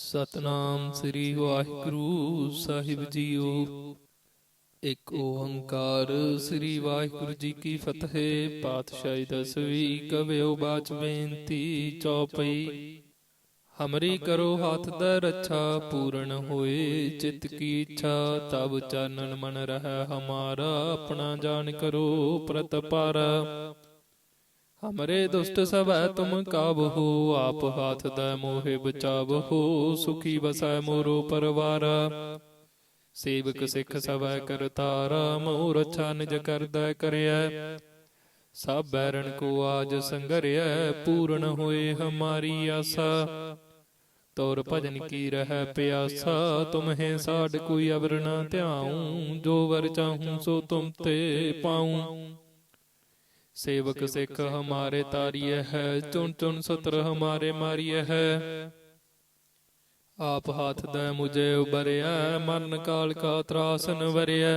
ਸਤਨਾਮ ਸ੍ਰੀ ਵਾਹਿਗੁਰੂ ਸਾਹਿਬ ਜੀਓ। ਇਕ ਓੰਕਾਰ ਸ੍ਰੀ ਵਾਹਿਗੁਰੂ ਜੀ ਕੀ ਫਤਿਹ, ਪਾਤਸ਼ਾਹੀ ਦਸਵੀਂ ਕਵਿਓ ਬਾਚ ਬੇਨਤੀ ਚੌਪਈ। ਹਮਰੀ ਕਰੋ ਹੱਥ ਦਾ ਰੱਛਾ, ਪੂਰਨ ਹੋਏ ਚਿਤ ਕੀ ਇੱਛਾ, ਤਬ ਚਾਨਣ ਮਨ ਰਹਿ ਹਮਾਰਾ, ਆਪਣਾ ਜਾਣ ਕਰੋ ਪ੍ਰਤਪਾਰਾ। ਹਮਰੇ ਦੁਸ਼ਟ ਸਭੈ ਤੁਮ ਕਾਬਹੋ, ਆਪ ਹਾਥ ਦਾ ਮੋਹਿ ਬਚਾਵਹੋ, ਸੁਖੀ ਵਸੈ ਮੋਰੋ ਪਰਵਾਰ। ਸੇਵਕ ਸਿੱਖ ਸਭੈ ਕਰਤਾਰਾ ਮੋਹ ਰੱਛਾ ਨਿਜ ਕਰਦਾ ਕਰਿਐ। ਸਭ ਬੈਰਣ ਕੋ ਆਜ ਸੰਗਰਿਐ, ਪੂਰਨ ਹੋਏ ਹਮਾਰੀ ਆਸਾ। ਤੋਰ ਭਜਨ ਕੀ ਰਹਿ ਪਿਆਸਾ, ਤੁਮਹਿ ਸਾਡ ਕੋਈ ਅਵਰ ਨਾ ਧਿਆਉ, ਜੋ ਵਰ ਚਾਹੂੰ ਸੋ ਤੁਮ ਤੇ ਪਾਉ। ਸੇਵਕ ਸਿੱਖ ਹਮਾਰੇ ਤਾਰੀਏ ਹੈ ਚੁਣ ਚੁਣ ਸਤਰ ਹਮਾਰੇ ਮਾਰੀਏ ਹੈ। ਆਪ ਹੱਥ ਦਾ ਮੁਝੇ ਉਬਰਿਆ ਮਨ ਕਾਲ ਕਾ ਤਰਾਸਨ ਵਰਿਆ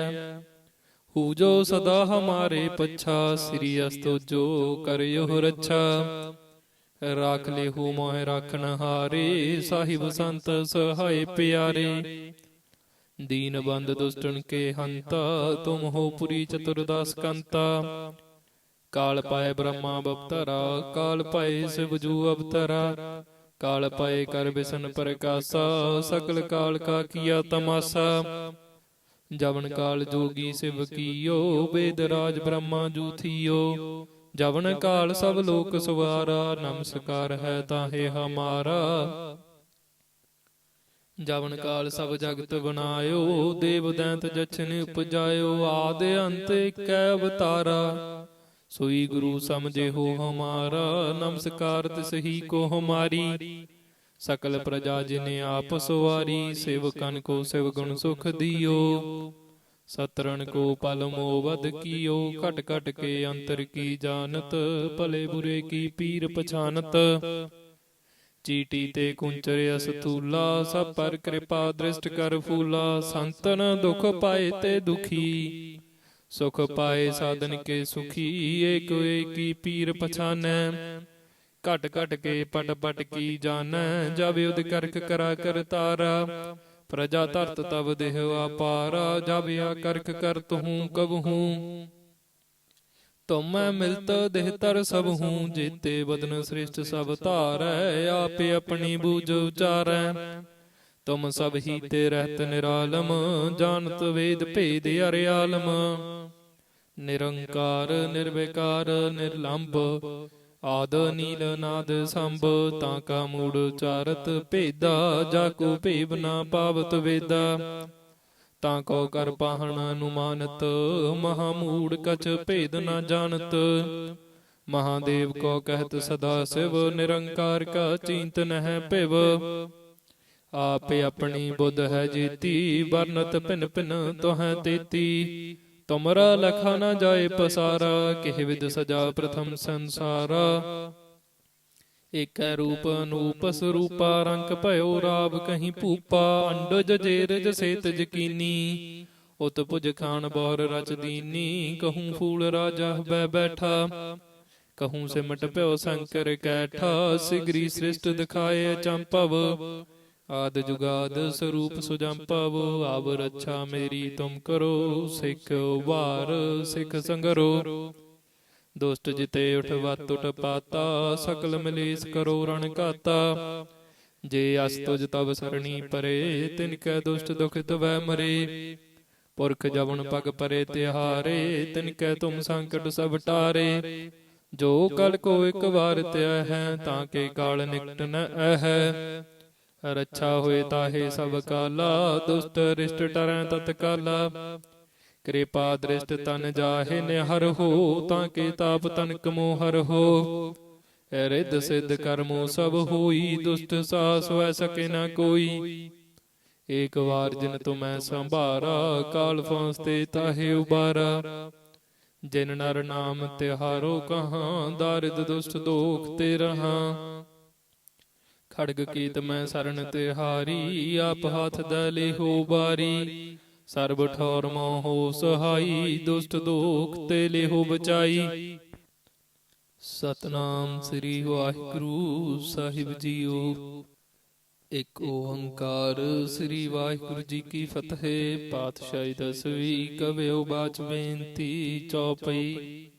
ਹੂ ਜੋ ਸਦਾ ਹਮਾਰੇ ਪੱਛਾ ਸ੍ਰੀ ਅਸਤੋ ਜੋ ਕਰਿਓ ਰੱਛਾ। ਰਾਖ ਲੈ ਹੂ ਮੋਹਿ ਰਾਖਣ ਹਾਰੇ ਸਾਹਿਬ ਸੰਤ ਸਹਾਈ ਪਿਆਰੇ। ਦੀਨ ਬੰਦ ਦੁਸ਼ਟਨ ਕੇ ਹੰਤਾ ਤੁਮ ਹੋ ਪੁਰੀ ਚਤੁਰਦਾਸ ਕੰਤਾ। ਕਾਲ ਪਾਏ ਬ੍ਰਹਮਾ ਬਪਤਰਾ, ਕਾਲ ਪਾਏ ਸਿਵਜੂ ਅਵਤਰਾ। ਕਾਲ ਪਾਏ ਕਰ ਬਿਸਨ ਪ੍ਰਕਾਸ਼ਾ, ਸਕਲ ਕਾਲ ਕਾ ਕੀਆ ਤਮਾਸਾ। ਜਵਨ ਕਾਲ ਜੋਗੀ ਸਿਵ ਕੀਓ, ਵੇਦ ਰਾਜ ਬ੍ਰਹਮਾ ਜੂਥੀਓ ਜਵਨ ਕਾਲ ਸਭ ਲੋਕ ਸਵਾਰਾ, ਨਮਸਕਾਰ ਹੈ ਤਾਹੇ ਹਮਾਰਾ। ਜਵਨ ਕਾਲ ਸਭ ਜਗਤ ਬਨਾਇਓ ਦੇਵ ਦੈਂਤ ਜਛਨ ਉਪਜਾਇਓ, ਆਦ ਅੰਤ ਇਕੈ ਅਵਤਾਰਾ। ਸੋਈ ਗੁਰੂ ਸਮਝੇ ਹੋ ਹਮਾਰਾ, ਨਮਸਕਾਰ ਤਿਸ ਹੀ ਕੋ ਹਮਾਰੀ। ਸਕਲ ਪ੍ਰਜਾ ਜਿਨੇ ਆਪ ਸਵਾਰੀ, ਸੇਵਕਨ ਕੋ ਸਿਵ ਗੁਣ ਸੁਖ ਦਿਓ। ਸਤਰਣ ਕੋ ਪਲ ਮੋਵਦ ਕੀਓ, ਘਟ ਘਟ ਕੇ ਅੰਤਰ ਕੀ ਜਾਣਤ, ਭਲੇ ਬੁਰੇ ਕੀ ਪੀਰ ਪਛਾਨਤ। ਚੀਟੀ ਤੇ ਕੁੰਚਰ ਅਸਤੂਲਾ, ਸਭ ਪਰ ਕਿਰਪਾ ਦ੍ਰਿਸ਼ਟ ਕਰ ਫੂਲਾ, ਸੰਤਨ ਦੁਖ ਪਾਏ ਤੇ ਦੁਖੀ। ਸੁਖ ਪਾਏ ਸਾਧਨ ਕੇ ਸੁਖੀ ਏਕ ਏਕੀ ਪੀਰ ਪਛਾਨੈ। ਘਟ ਘਟ ਕੇ ਪਟ ਪਟ ਕੀ ਜਾਣੈ। ਜਬ ਉਦ ਕਰਕ ਕਰਾ ਕਰਤਾਰਾ ਪ੍ਰਜਾ ਧਰਤ ਤਬ ਦੇਹ ਆਪਾਰਾ ਜਬ ਆ ਕਰਕ ਕਰਤ ਹੂੰ ਕਬਹੂ ਤੁਮੈ ਮਿਲਤ ਦੇਹ ਤਰ ਸਭ ਹੂੰ ਜੀਤੇ ਬਦਨ ਸ੍ਰਿਸ਼ਟ ਸਭ ਧਾਰੈ। ਆਪੇ ਆਪਣੀ ਬੂਝ ਉਚਾਰੈ। ਤੁਮ ਸਭ ਹੀ ਤੇ ਰਹਿਤ ਨਿਰਾਲਮ ਜਾਣਤ ਵੇਦ ਭੇਦ ਅਰਿਆਲਮ। ਨਿਰੰਕਾਰ ਨਿਰਵਿਕਾਰ ਨਿਰਲੰਭ ਆਦ ਨੀਲ ਨਾਦ ਸੰਭ ਤਾਂ ਕਾ ਮੂੜ ਚਾਰਤ ਭੇਦਾ ਜਾ ਕੋ ਭੇਵ ਨਾ ਪਾਵਤ ਵੇਦਾ। ਤਾਂ ਕੋ ਕਰ ਪਾਹਣ ਅਨੁਮਾਨਤ ਮਹਾ ਮੂੜ ਕਛ ਭੇਦ ਨਾ ਜਾਣਤ। ਮਹਾਦੇਵ ਕੋ ਕਹਿਤ ਸਦਾ ਸਿਵ ਨਿਰੰਕਾਰ ਕਾ ਚਿੰਤਨ ਹੈ ਭਿਵ। ਆਪੇ ਆਪਣੀ ਬੁੱਧ ਹੈ ਜੀਤੀ ਵਰਨਤ ਭਿਨ ਭਿਨ ਤੋਹੈ ਤੇਤੀ। ਤੁਮਰਾ ਲਖਾ ਨਾ ਜਾਏ ਪਸਾਰਾ ਕਿਹ ਵਿਦ ਸਜਾ ਪ੍ਰਥਮ ਸੰਸਾਰਾ। ਏਕੈ ਰੂਪ ਅਨੂਪ ਸਰੂਪਾ ਰੰਗ ਭਇਓ ਰਾਵ ਕਹੀਂ ਭੂਪਾ ਅੰਡਜ ਜੇਰਜ ਸੇਤ ਜਕੀਨੀ। ਉਤ ਪੁਜ ਖਾਨ ਬੋਰ ਰਚ ਦੀਨੀ ਕਹੂੰ ਫੂਲ ਰਾਜਾ ਬੈ ਬੈਠਾ। ਕਹੂੰ ਸਿਮਟ ਭਇਓ ਸ਼ੰਕਰ ਕੈਠਾ ਸਿਗਰੀ ਸ੍ਰਿਸ਼ਟ ਦਿਖਾਏ ਚੰਪਵ। ਆਦ ਜੁਗਾਦ ਸਰੂਪ ਸੁਜੰਪਵ ਆਵ ਰੱਛਾ ਮੇਰੀ ਤੁਮ ਕਰੋ, ਸਿੱਖ ਵਾਰ ਸਿੱਖ ਸੰਗਰੋ। ਦੋਸਤ ਜਿਤੇ ਉਠ ਵਤ ਪਾਤਾ, ਸਕਲ ਮਲੇਸ ਕਰੋ ਰਣ ਘਾਤਾ। ਜੇ ਅਸ ਤੁਜ ਤਬ ਸਰਣੀ ਪਰੇ, ਤਿਨ ਕੈ ਦੁਸ਼ਟ ਦੁਖ ਤਵੈ ਮਰੇ। ਪੁਰਖ ਜਵਨ ਪਗ ਪਰੇ ਤਿਹਾਰੇ, ਤਿਨ ਕੈ ਤੁਮ ਸੰਕਟ ਸਭ ਟਾਰੇ। ਜੋ ਕਲ ਕੋ ਇੱਕ ਵਾਰ ਤਿਆ ਹੈ, ਤਾਂ ਕੇ ਕਾਲ ਨਿਕਟ ਨ ਹੈ ਰੱਛਾ ਹੋਏ ਤਾਹੇ ਸਭ ਕਾਲਾ, ਦੁਸ਼ਟ ਰਿਸ਼ਟ ਟਰੈ ਤਤਕਾਲਾ ਕਿਰਪਾ ਦ੍ਰਿਸ਼ਟ ਤਨ ਜਾਹੇ ਨਿਹਰ ਹੋ, ਤਾਂ ਕੇ ਤਾਪ ਤਨ ਕਮੋ ਹਰ ਹੋ। ਰਿੱਧ ਸਿੱਧ ਕਰਮੋ ਸਭ ਹੋਈ, ਦੁਸ਼ਟ ਸਾਸ ਵੈ ਸਕੇ ਨਾ ਕੋਈ। ਏਕ ਵਾਰ ਜਿਨ ਤੁਮੈ ਸੰਭਾਰਾ, ਕਾਲ ਫਾਂਸਤੇ ਤਾਹੇ ਉਬਾਰਾ। ਜਿਨ ਨਰ ਨਾਮ ਤਿਹਾਰੋ ਕਹਾਂ ਦਾਰਿਦ ਦੁਸ਼ਟ ਦੋਖ ਤੇ ਰਹਾ। ਖੜਗ ਕੀਤ ਮੈਂ ਸਰਨ ਤਿਹਾਰੀ ਆਪ ਹੱਥ ਦਲੇ ਹੋ ਬਾਰੀ ਸਰਬ ਠੌਰ ਮੋਹ ਸਹਾਈ ਦੁਸ਼ਟ ਦੋਖ ਤੇ ਲਿਹੋ ਬਚਾਈ। ਸਤਨਾਮ ਸ੍ਰੀ ਵਾਹਿਗੁਰੂ ਸਾਹਿਬ ਜੀਓ। ਇੱਕ ਓੰਕਾਰ ਸ੍ਰੀ ਵਾਹਿਗੁਰੂ ਜੀ ਕੀ ਫਤਿਹ। ਪਾਤਸ਼ਾਹੀ ਦਸਵੀਂ ਕਵਿਓ ਬਾਚ ਬੇਨਤੀ ਚੌਪਈ।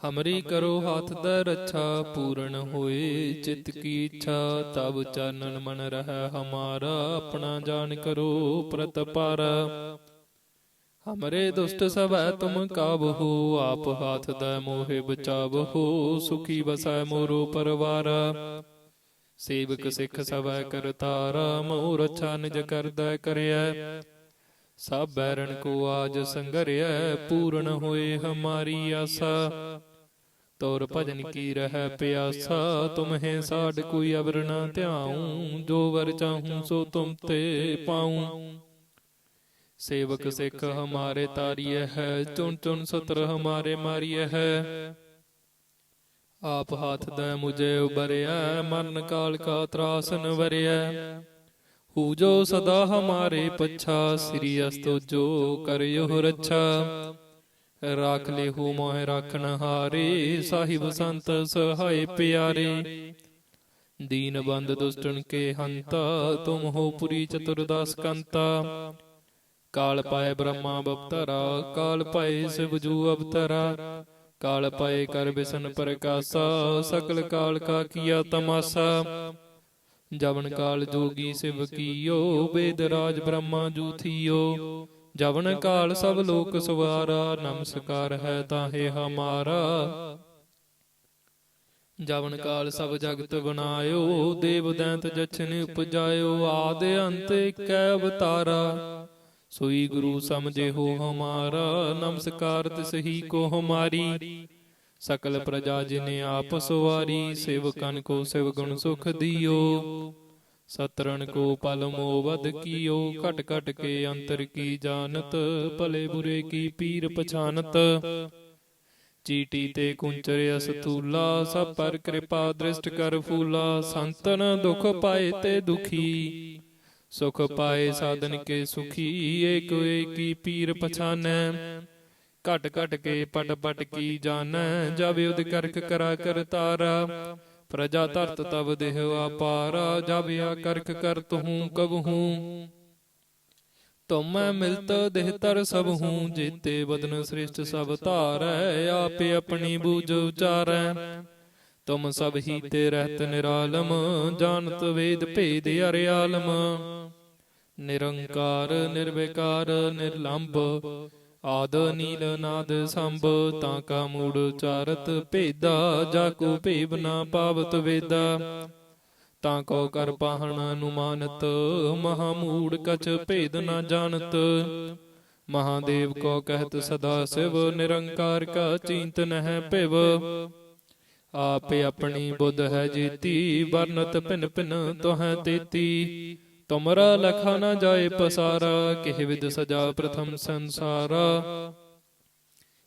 ਹਮਰੀ ਕਰੋ ਹੱਥ ਦਾ ਰੱਛਾ ਪੂਰਨ ਹੋਏ ਚਿਤ ਕੀ ਇੱਛਾ ਤਬ ਚਾਨਣ ਮਨ ਰਹਿ ਹਮਾਰਾ ਆਪਣਾ ਜਾਣ ਕਰੋ ਪ੍ਰਤਪਾਰਾ ਹਮਰੇ ਦੁਸ਼ਟ ਸਭੈ ਤੁਮ ਕਾਬਹੋ ਆਪ ਹਾਥ ਦਾ ਮੋਹਿ ਬਚਾਵਹੋ ਸੁਖੀ ਬਸੈ ਮੋਰੋ ਪਰਵਾਰ ਸੇਵਕ ਸਿੱਖ ਸਭੈ ਕਰਤਾਰਾ ਮੋਰ ਅੱਛਾ ਨਿਜ ਕਰਦਾ ਕਰਿਆ ਸਭ ਬੈਰਨ ਕੋ ਆਜ ਸੰਗਰਿਆ ਪੂਰਨ ਹੋਏ ਹਮਾਰੀ ਆਸਾ। ਤੋਰ ਭਜਨ ਕੀ ਰਹਿ ਪਿਆਸਾ, ਤੁਮਹਿ ਸਾਡ ਕੋਈ ਅਵਰ ਨਾ ਧਿਆਉ, ਜੋ ਵਰ ਚਾਹੂੰ ਸੋ ਤੁਮ ਤੇ ਪਾਉ। ਸੇਵਕ ਸਿੱਖ ਹਮਾਰੇ ਤਾਰੀਏ ਹੈ, ਚੁਣ ਚੁਣ ਸਤਰ ਹਮਾਰੇ ਮਾਰੀਏ ਹੈ। ਆਪ ਹੱਥ ਦਾ ਮੁਝੇ ਉਬਰਿਆ ਮਰਨ ਕਾਲ ਕਾ ਤਰਾਸਨ ਵਰਿਆ ਪੂਜੋ ਸਦਾ ਹਮਾਰੇ ਪੱਛਾ, ਸ੍ਰੀ ਅਸਤੋ ਜੋ ਕਰਿਓ ਰੱਛਾ। ਰਾਖ ਲੈ ਹੂ ਮੋਹਿ ਰਾਖਣ ਹਾਰੇ, ਸਾਹਿਬ ਸੰਤ ਸਹਾਇ ਪਿਆਰੇ। ਦੀਨ ਬੰਦ ਦੁਸ਼ਟਨ ਕੇ ਹੰਤਾ, ਤੁਮ ਹੋ ਪੁਰੀ ਚਤੁਰਦਾਸ ਕੰਤਾ। ਕਾਲ ਪਾਏ ਬ੍ਰਹਮਾ ਬਪਤਰਾ, ਕਾਲ ਪਾਏ ਸਿਵ ਅਵਤਰਾ। ਕਾਲ ਪਾਏ ਕਰ ਬਿਸਨ ਪ੍ਰਕਾਸ਼ਾ, ਸਕਲ ਕਾਲ ਕਾ ਕੀਆ ਤਮਾਸਾ। ਜਵਨ ਕਾਲ ਜੋਗੀ ਸਿਵ ਕੀਓ, ਵੇਦ ਰਾਜ ਬ੍ਰਹਮਾ ਜੂਥੀਓ। ਜਵਨ ਕਾਲ ਸਭ ਲੋਕ ਸਵਾਰਾ, ਨਮਸਕਾਰ ਹੈ ਤਾਹੇ ਹਮਾਰਾ। ਜਵਨ ਕਾਲ ਸਭ ਜਗਤ ਬਨਾਇਓ ਦੇਵ ਦੈਂਤ ਜਛਨ ਉਪਜਾਇਓ, ਆਦ ਅੰਤ ਇਕੈ ਅਵਤਾਰਾ। ਸੋਈ ਗੁਰੂ ਸਮਝੇ ਹੋ ਹਮਾਰਾ, ਨਮਸਕਾਰ ਤਿਸ ਹੀ ਕੋ ਹਮਾਰੀ। ਸਕਲ ਪ੍ਰਜਾ ਜਿਨੇ ਆਪ ਸਵਾਰੀ ਸੇਵਕਨ ਕੋ ਸਿਵ ਗੁਣ ਸੁਖ ਦਿਓ। ਸਤਰਨ ਕੋ ਪਲ ਮੋਵਦ ਕੀਓ ਘਟ ਘਟ ਕੇ ਅੰਤਰ ਕੀ ਜਾਣਤ ਭਲੇ ਬੁਰੇ ਕੀ ਪੀਰ ਪਛਾਨਤ ਚੀਟੀ ਤੇ ਕੁੰਚਰ ਅਸਤੂਲਾ ਸਭ ਪਰ ਕਿਰਪਾ ਦ੍ਰਿਸ਼ਟ ਕਰ ਫੂਲਾ ਸੰਤਨ ਦੁਖ ਪਾਏ ਤੇ ਦੁਖੀ। ਸੁਖ ਪਾਏ ਸਾਧਨ ਕੇ ਸੁਖੀ ਏਕ ਏਕੀ ਪੀਰ ਪਛਾਨੈ। ਘਟ ਘਟ ਕੇ ਪਟ ਪਟ ਕੀ ਜਾਣੈ? ਜਬ ਉਦ ਕਰਕ ਕਰਾ ਕਰਤਾਰਾ। ਪ੍ਰਜਾ ਧਰਤ ਤਬ ਦੇਹ ਆਪਾਰਾ ਜਬ ਆ ਕਰਕ ਕਰ ਤਹੂੰ ਕਬਹੂ। ਤੁਮੈ ਮਿਲਤ ਦੇਹ ਤਰ ਸਭ ਹੂੰ ਜੀਤੇ ਬਦਨ ਸ੍ਰਿਸ਼ਟ ਸਭ ਧਾਰੈ। ਆਪੇ ਆਪਣੀ ਬੂਝ ਉਚਾਰੈ। ਤੁਮ ਸਭ ਹੀ ਤੇ ਰਹਿਤ ਨਿਰਾਲਮ। ਜਾਣਤ ਵੇਦ ਭੇਦ ਅਰਿਆਲਮ। ਨਿਰੰਕਾਰ ਨਿਰਵਿਕਾਰ ਨਿਰਲੰਭ ਆਦ ਨੀਲ ਨਾਦ ਸੰਭ, ਤਾਂ ਕਾ ਮੂੜ ਚਾਰਤ ਭੇਦਾ, ਜਾ ਕੋ ਭੇਵ ਨਾ ਪਾਵਤ ਵੇਦਾ। ਤਾਂ ਕੋ ਕਰ ਪਾਹਣ ਅਨੁਮਾਨਤ, ਮਹਾ ਮੂੜ ਕਛ ਭੇਦ ਨਾ ਜਾਣਤ। ਮਹਾਦੇਵ ਕੋ ਕਹਿਤ ਸਦਾ ਸਿਵ, ਨਿਰੰਕਾਰ ਕਾ ਚਿੰਤ ਨਹਿ ਭਿਵ। ਆਪੇ ਆਪਣੀ ਬੁੱਧ ਹੈ ਜੀਤੀ, ਵਰਨਤ ਭਿਨ ਭਿਨ ਤੋਹ ਤੇਤੀ। ਤੁਮਰਾ ਲਖਾ ਨਾ ਜਾਏ ਪਸਾਰਾ, ਕਿਹ ਵਿਦ ਸਜਾ ਪ੍ਰਥਮ ਸੰਸਾਰਾ।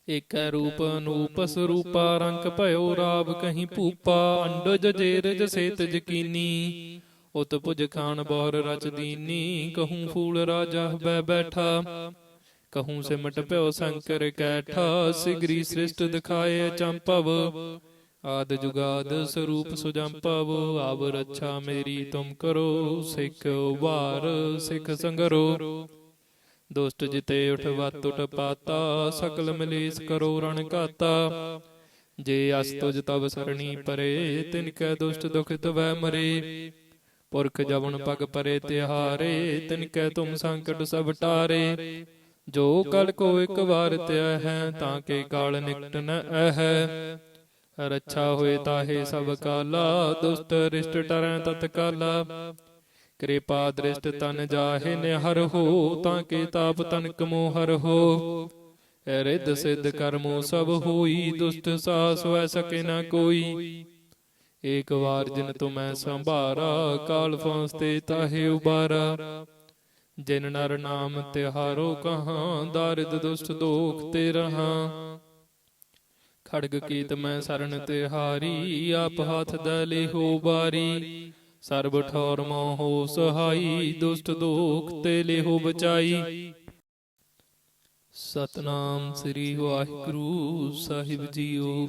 ਏਕੈ ਰੂਪ ਅਨੂਪ ਸਰੂਪਾ, ਰੰਗ ਭਇਓ ਰਾਵ ਕਹੀਂ ਭੂਪਾ, ਅੰਡਜ ਜੇਰਜ ਸੇਤ ਜਕੀਨੀ। ਉਤ ਪੁਜ ਖਾਨ ਬੋਹਰ ਰਚ ਦੀਨੀ, ਕਹੂੰ ਫੂਲ ਰਾਜਾ ਬੈ ਬੈਠਾ। ਕਹੂੰ ਸਿਮਟ ਭਇਓ ਸੰਕਰ ਕੈਠਾ, ਸਿਗਰੀ ਸ੍ਰਿਸ਼ਟ ਦਿਖਾਏ ਚੰਪਵ। ਆਦ ਜੁਗਾਦ ਸਰੂਪ ਸੁਜੰਪਵ, ਆਵ ਰੱਛਾ ਮੇਰੀ ਤੁਮ ਕਰੋ, ਸਿੱਖ ਉਬਾਰ ਸਿੱਖ ਸੰਗਰੋ। ਦੁਸ਼ਟ ਜਿਤੇ ਉਠ ਵਤ ਪਾਤਾ, ਸਕਲ ਮਲੇਸ ਕਰੋ ਰਣ ਘਾਤਾ। ਜੇ ਅਸ ਤੁਜ ਤਬ ਸਰਣੀ ਪਰੇ, ਤਿਨ ਕੈ ਦੁਸ਼ਟ ਦੁਖ ਤਵੈ ਮਰੇ। ਪੁਰਖ ਜਵਨ ਪਗ ਪਰੇ ਤਿਹਾਰੇ, ਤਿਨ ਕੈ ਤੁਮ ਸੰਕਟ ਸਭ ਟਾਰੇ। ਜੋ ਕਲ ਕੋ ਇੱਕ ਵਾਰ ਤਿਆ ਹੈ, ਤਾਂ ਕੇ ਕਾਲ ਨਿਕਟ ਨ ਹੈ ਰੱਛਾ ਹੋਏ ਤਾਹੇ ਸਭ ਕਾਲਾ, ਦੁਸ਼ਟ ਰਿਸ਼ਟ ਟਰੈ ਤਤਕਾਲਾ ਕਿਰਪਾ ਦ੍ਰਿਸ਼ਟ ਤਨ ਜਾਹੇ ਨਿਹਰ ਹੋ, ਤਾਂ ਕੇ ਤਾਪ ਤਨ ਕਮੋ ਹਰ ਹੋ ਰਿੱਧ ਸਿੱਧ ਕਰਮੋ ਸਭ ਹੋਈ, ਦੁਸ਼ਟ ਸਾਸ ਵੈ ਸਕੇ ਨਾ ਕੋਈ। ਏਕ ਵਾਰ ਜਿਨ ਤੁਮੈ ਸੰਭਾਰਾ, ਕਾਲ ਫਾਂਸਤੇ ਤਾਹੇ ਉਬਾਰਾ। ਜਿਨ ਨਰ ਨਾਮ ਤਿਹਾਰੋ ਕਹਾਂ, ਦਾਰਿਦ ਦੁਸ਼ਟ ਦੋਖ ਤੇ ਰਹਾ। ਖੜਗ ਕੀਤ ਮੈਂ ਸਰਣ ਤੇ ਹਾਰੀ ਆਪ ਹੱਥ ਦਲੇ ਹੋ ਬਾਰੀ ਸਰਬ ਠੌਰ ਮੋਹ ਸਹਾਈ ਦੁਸ਼ਟ ਦੋਖ ਤੇ ਲਿਹੋ ਬਚਾਈ। ਸਤਨਾਮ ਸ੍ਰੀ ਵਾਹਿਗੁਰੂ ਸਾਹਿਬ ਜੀਓ।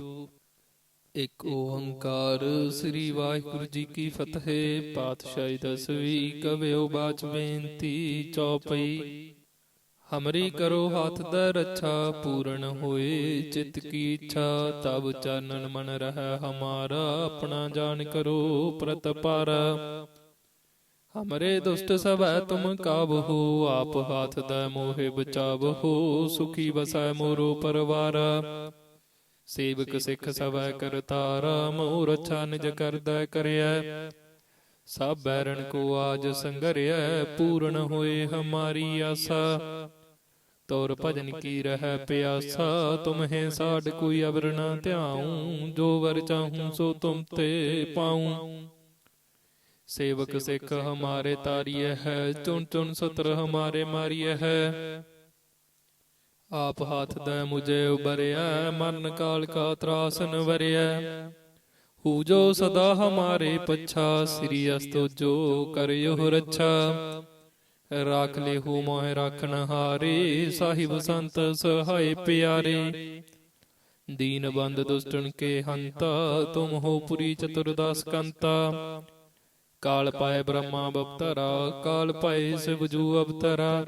ਇੱਕ ਓੰਕਾਰ ਸ੍ਰੀ ਵਾਹਿਗੁਰੂ ਜੀ ਕੀ ਫਤਿਹ। ਪਾਤਸ਼ਾਹੀ ਦਸਵੀਂ ਕਵਿਓ ਬਾਚ ਬੇਨਤੀ ਚੌਪਈ। ਹਮਰੀ ਕਰੋ ਹੱਥ ਦਾ ਰੱਛਾ, ਪੂਰਨ ਹੋਏ ਚਿਤ ਕੀ ਇੱਛਾ। ਤਬ ਚਾਨਣ ਮਨ ਰਹਿ ਹਮਾਰਾ, ਆਪਣਾ ਜਾਣ ਕਰੋ ਪ੍ਰਤਪਾਰਾ ਹਮਰੇ ਦੁਸ਼ਟ ਸਭੈ ਤੁਮ ਕਾਬਹੋ, ਆਪ ਹਾਥ ਦਾ ਮੋਹਿ ਬਚਾਵਹੋ, ਸੁਖੀ ਬਸੈ ਮੋਰੋ ਪਰਵਾਰ। ਸੇਵਕ ਸਿੱਖ ਸਭੈ ਕਰਤਾਰਾ ਮੋਹ ਰਛਾ ਨਿਜ ਕਰਦਾ ਕਰਿਆ ਸਭ ਬੈਰਨ ਕੋ ਆਜ ਸੰਗਰਿਆ ਪੂਰਨ ਹੋਏ ਹਮਾਰੀ ਆਸਾ। ਤੌਰ ਭਜਨ ਕੀ ਰਹਿ ਪਿਆਸਾ? ਤੁਮਹੇ ਸਾਡ ਕੋਈ ਅਵਰ ਨਾ ਧਿਆਉ? ਜੋ ਵਰ ਚਾਹੂੰ ਸੋ ਤੁਮ ਤੇ ਪਾਉ। ਸੇਵਕ ਸਿੱਖ ਹਮਾਰੇ ਤਾਰੀਏ ਹੈ ਚੁਣ ਚੁਣ ਸਤਰ ਹਮਾਰੇ ਮਾਰੀਏ ਹੈ। ਆਪ ਹੱਥ ਦਾ ਮੁਝੇ ਉਬਰਿਆ ਮਰਨ ਕਾਲ ਕਾ ਤਰਾਸਨ ਵਰਿਆ ਹੂ ਜੋ ਸਦਾ ਹਮਾਰੇ ਪੱਛਾ ਸ੍ਰੀ ਅਸਤੋ ਜੋ ਕਰਿਓ ਰੱਛਾ। ਰਾਖ ਲੇ ਹੂ ਮੋਹਿ ਰਾਖਣ ਹਾਰੇ, ਸਾਹਿਬ ਸੰਤ ਸਹਾਈ ਪਿਆਰੇ। ਦੀਨ ਬੰਦ ਦੁਸ਼ਟਨ ਕੇ ਹੰਤਾ, ਤੁਮ ਹੋ ਪੁਰੀ ਚਤੁਰਦਾਸ ਕੰਤਾ। ਕਾਲ ਪਾਏ ਬ੍ਰਹਮਾ ਬਪਤਰਾ, ਕਾਲ ਪਾਏ ਸਿਵਜੂ ਅਵਤਰਾ।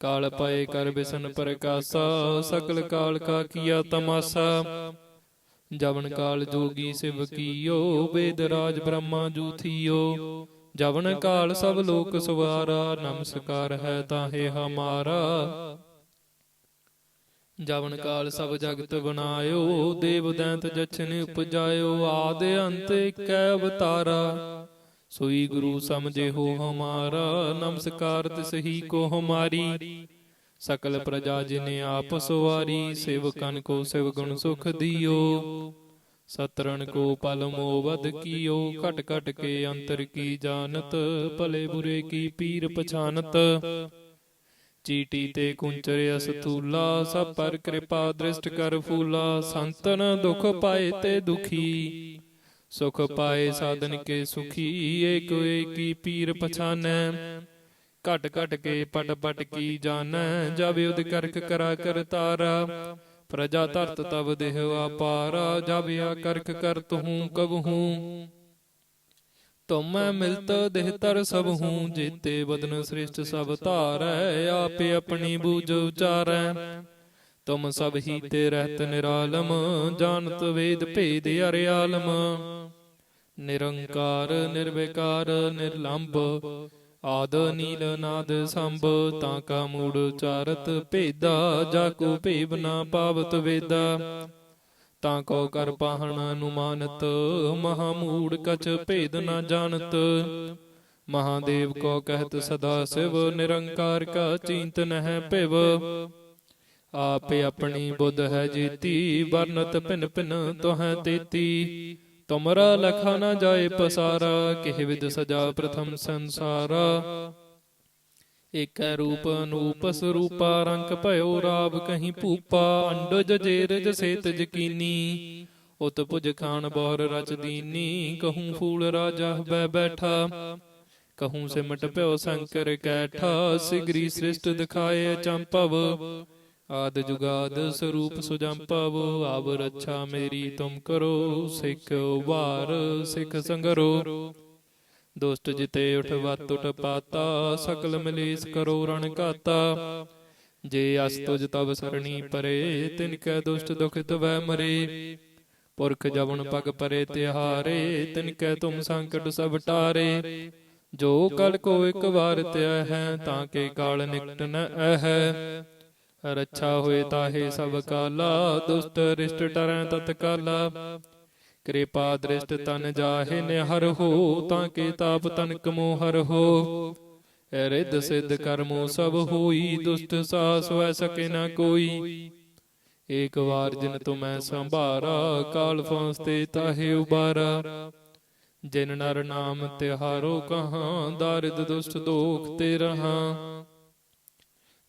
ਕਾਲ ਪਾਏ ਕਰ ਬਿਸਨ ਪ੍ਰਕਾਸ਼ਾ, ਸਕਲ ਕਾਲ ਕਾ ਕੀਆ ਤਮਾਸਾ। ਜਵਨ ਕਾਲ ਜੋਗੀ ਸਿਵ ਕੀਓ, ਵੇਦ ਰਾਜ ਬ੍ਰਹਮਾ ਜੂਥੀਓ ਜਵਨ ਕਾਲ ਸਭ ਲੋਕ ਸਵਾਰਾ ਨਮਸਕਾਰ ਹੈ ਤਾਹੇ ਹਮਾਰਾ। ਜਵਨ ਕਾਲ ਸਭ ਜਗਤ ਬਨਾਇਓ ਦੇਵ ਦੈਂਤ ਜਛਨ ਉਪਜਾਇਓ ਆਦ ਅੰਤ ਇਕੈ ਅਵਤਾਰਾ। ਸੋਈ ਗੁਰੂ ਸਮਝੇ ਹੋ ਹਮਾਰਾ ਨਮਸਕਾਰ ਤਿਸ ਹੀ ਕੋ ਹਮਾਰੀ। ਸਕਲ ਪ੍ਰਜਾ ਜਿਨੇ ਆਪ ਸਵਾਰੀ ਸੇਵਕਨ ਕੋ ਸਿਵ ਗੁਣ ਸੁਖ ਦਿਓ। ਸਤਰਣ ਕੋ ਪਲ ਮੋਵਦ ਕੀਓ, ਘਟ ਘਟ ਕੇ ਅੰਤਰ ਕੀ ਜਾਣਤ, ਭਲੇ ਬੁਰੇ ਕੀ ਪੀਰ ਪਛਾਨਤ। ਚੀਟੀ ਤੇ ਕੁੰਚਰ ਅਸਤੂਲਾ ਸਭ ਪਰ ਕਿਰਪਾ ਦ੍ਰਿਸ਼ਟ ਕਰ ਫੂਲਾ, ਸੰਤਨ ਦੁਖ ਪਾਏ ਤੇ ਦੁਖੀ। ਸੁਖ ਪਾਏ ਸਾਧਨ ਕੇ ਸੁਖੀ, ਏਕ ਏਕੀ ਪੀਰ ਪਛਾਨੈ। ਘਟ ਘਟ ਕੇ ਪਟ ਪਟ ਕੀ ਜਾਣੈ ਜਬ ਉਦ ਕਰਕ ਕਰਾ ਕਰਤਾਰਾ ਪ੍ਰਜਾ ਧਰਤ ਤਬ ਦੇਹ ਆਪਾਰਾ ਜਬ ਆ ਕਰਕ ਕਰਤ ਹੂੰ ਕਬਹੂ। ਤੁਮੈ ਮਿਲਤ ਦੇਹ ਤਰ ਸਭ ਹੂੰ ਜੀਤੇ ਬਦਨ ਸ੍ਰਿਸ਼ਟ ਸਭ ਧਾਰੈ, ਆਪੇ ਆਪਣੀ ਬੂਝ ਉਚਾਰੈ। ਤੁਮ ਸਭ ਹੀ ਤੇ ਰਹਿਤ ਨਿਰਾਲਮ, ਜਾਣਤ ਵੇਦ ਭੇਦ ਅਰਿਆਲਮ ਨਿਰੰਕਾਰ, ਨਿਰਵਿਕਾਰ, ਨਿਰਲੰਭ ਆਦ ਨੀਲ ਨਾਦ ਸੰਭ, ਤਾਂ ਕਾ ਮੂੜ ਚਾਰਤ ਭੇਦਾ, ਜਾ ਕੋ ਭੇਵ ਨਾ ਪਾਵਤ ਵੇਦਾ। ਤਾਂ ਕੋ ਕਰ ਪਾਹਣ ਅਨੁਮਾਨਤ, ਮਹਾ ਮੂੜ ਕਛ ਭੇਦ ਨਾ ਜਾਣਤ। ਮਹਾਦੇਵ ਕੋ ਕਹਿਤ ਸਦਾ ਸਿਵ, ਨਿਰੰਕਾਰ ਕਾ ਚਿੰਤਨ ਹੈ ਭਿਵ। ਆਪੇ ਆਪਣੀ ਬੁੱਧ ਹੈ ਜੀਤੀ ਵਰਨਤ ਭਿਨ ਭਿਨ ਤੋਹ ਤੇਤੀ। ਤੁਮਰਾ ਲਖਾ ਨਾ ਜਾਏ ਪਸਾਰਾ, ਕਿਹ ਵਿਦ ਸਜਾ ਪ੍ਰਥਮ ਸੰਸਾਰਾ। ਏਕੈ ਰੂਪ ਅਨੂਪ ਸਰੂਪਾ, ਰੰਗ ਭਇਓ ਰਾਵ ਕਹੀਂ ਭੂਪਾ। ਅੰਡਜ ਜੇਰਜ ਸੇਤ ਜਕੀਨੀ, ਉਤ ਪੁਜ ਖਾਨ ਬੋਰ ਰਚ ਦੀਨੀ। ਕਹੂੰ ਫੂਲ ਰਾਜਾ ਬੈ ਬੈਠਾ, ਕਹੂੰ ਸਿਮਟ ਭਇਓ ਸ਼ੰਕਰ ਕੈਠਾ। ਸਿਗਰੀ ਸ੍ਰਿਸ਼ਟ ਦਿਖਾਏ ਚੰਪਵ ਆਦ ਜੁਗਾਦ ਸਰੂਪ ਸੁਜੰਪਵ ਆਬ ਰੱਛਾ ਮੇਰੀ ਤੁਮ ਕਰੋ, ਸਿੱਖ ਵਾਰ ਸਿੱਖ ਸੰਗਰੋ। ਦੁਸ਼ਟ ਜਿਤੇ ਉਠ ਵਤ ਪਾਤਾ, ਸਕਲ ਮਲੇਸ ਕਰੋ ਰਣ ਘਾਤਾ। ਜੇ ਅਸ ਤੁਜ ਤਬ ਸਰਣੀ ਪਰੇ, ਤਿਨ ਕੈ ਦੁਸ਼ਟ ਦੁਖ ਤਵੈ ਮਰੇ। ਪੁਰਖ ਜਵਨ ਪਗ ਪਰੇ ਤਿਹਾਰੇ, ਤਿਨ ਕੈ ਤੁਮ ਸੰਕਟ ਸਭ ਟਾਰੇ। ਜੋ ਕਲ ਕੋ ਇੱਕ ਵਾਰ ਤਿਆ ਹੈ, ਤਾਂ ਕੇ ਕਾਲ ਨਿਕਟ ਨ ਅਹੈ। ਰੱਛਾ ਹੋਏ ਤਾਹੇ ਸਭ ਕਾਲਾ, ਦੁਸ਼ਟ ਰਿਸ਼ਟ ਟਰੈ ਤਤਕਾਲਾ ਕਿਰਪਾ ਦ੍ਰਿਸ਼ਟ ਤਨ ਜਾਹੇ ਨਿਹਰ ਹੋ, ਤਾਂ ਕੇ ਤਾਪ ਤਨ ਕਮੋ ਹਰ ਹੋ। ਰਿੱਧ ਸਿੱਧ ਕਰਮੋ ਸਭ ਹੋਈ, ਦੁਸ਼ਟ ਸਾਸ ਵੈ ਸਕੇ ਨਾ ਕੋਈ। ਏਕ ਵਾਰ ਜਿਨ ਤੁਮੈ ਸੰਭਾਰਾ, ਕਾਲ ਫਾਂਸਤੇ ਤਾਹੇ ਉਬਾਰਾ। ਜਿਨ ਨਰ ਨਾਮ ਤਿਹਾਰੋ ਕਹਾਂ ਦਾਰਿਦ ਦੁਸ਼ਟ ਦੋਖ ਤੇ ਰਹਾ।